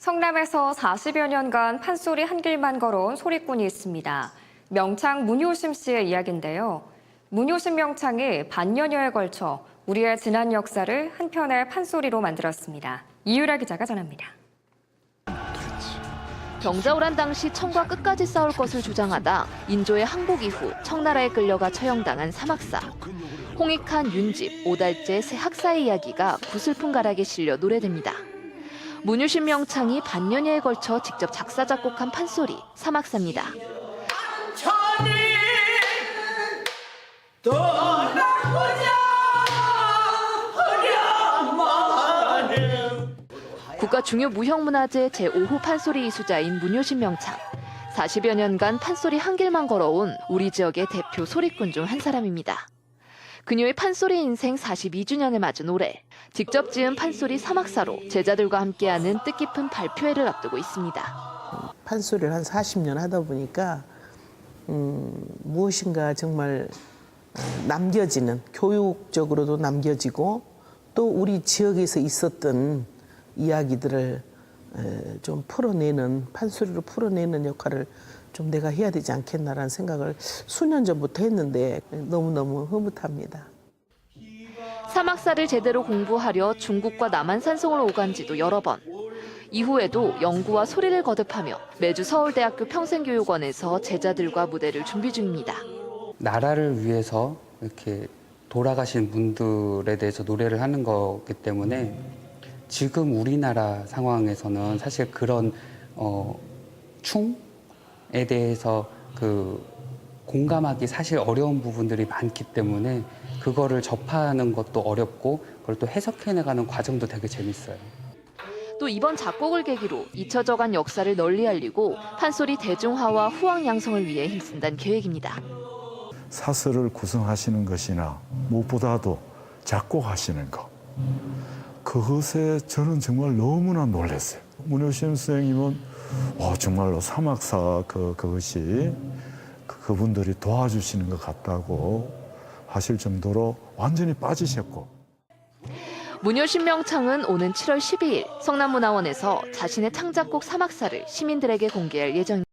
성남에서 40여 년간 판소리 한 길만 걸어온 소리꾼이 있습니다. 명창 문효심 씨의 이야기인데요. 문효심 명창이 반년여에 걸쳐 우리의 지난 역사를 한 편의 판소리로 만들었습니다. 이유라 기자가 전합니다. 병자호란 당시 청과 끝까지 싸울 것을 주장하다 인조의 항복 이후 청나라에 끌려가 처형당한 사막사. 홍익한, 윤집, 오달재 세 학사의 이야기가 구슬픈 가락에 실려 노래됩니다. 문유신 명창이 반년여에 걸쳐 직접 작사 작곡한 판소리 사막사입니다. 국가 중요 무형문화재 제5호 판소리 이수자인 문효신 명창. 40여 년간 판소리 한 길만 걸어온 우리 지역의 대표 소리꾼 중 한 사람입니다. 그녀의 판소리 인생 42주년을 맞은 올해 직접 지은 판소리 사막사로 제자들과 함께하는 뜻깊은 발표회를 앞두고 있습니다. 판소리를 한 40년 하다 보니까 음, 무엇인가 정말 어, 남겨지는 교육적으로도 남겨지고 또 우리 지역에서 있었던 이야기들을 에, 좀 풀어내는 판소리로 풀어내는 역할을 좀 내가 해야 되지 않겠나라는 생각을 수년 전부터 했는데 너무너무 흐뭇합니다. 사막사를 제대로 공부하려 중국과 남한산성을 오간 지도 여러 번. 이후에도 연구와 소리를 거듭하며 매주 서울대학교 평생교육원에서 제자들과 무대를 준비 중입니다. 나라를 위해서 이렇게 돌아가신 분들에 대해서 노래를 하는 거기 때문에 지금 우리나라 상황에서는 사실 그런 어, 충 에 대해서 그 공감하기 사실 어려운 부분들이 많기 때문에 그거를 접하는 것도 어렵고 그걸 또 해석해내가는 과정도 되게 재밌어요. 또 이번 작곡을 계기로 잊혀져간 역사를 널리 알리고 판소리 대중화와 후왕 양성을 위해 힘쓴다는 계획입니다. 사설을 구성하시는 것이나 무엇보다도 작곡하시는 것. 그것에 저는 정말 너무나 놀랐어요. 문효신 선생님은 와, 정말로 사막사 그, 그것이 그- 그분들이 도와주시는 것 같다고 하실 정도로 완전히 빠지셨고 문효신 명창은 오는 7월 12일 성남문화원에서 자신의 창작곡 사막사를 시민들에게 공개할 예정입니다.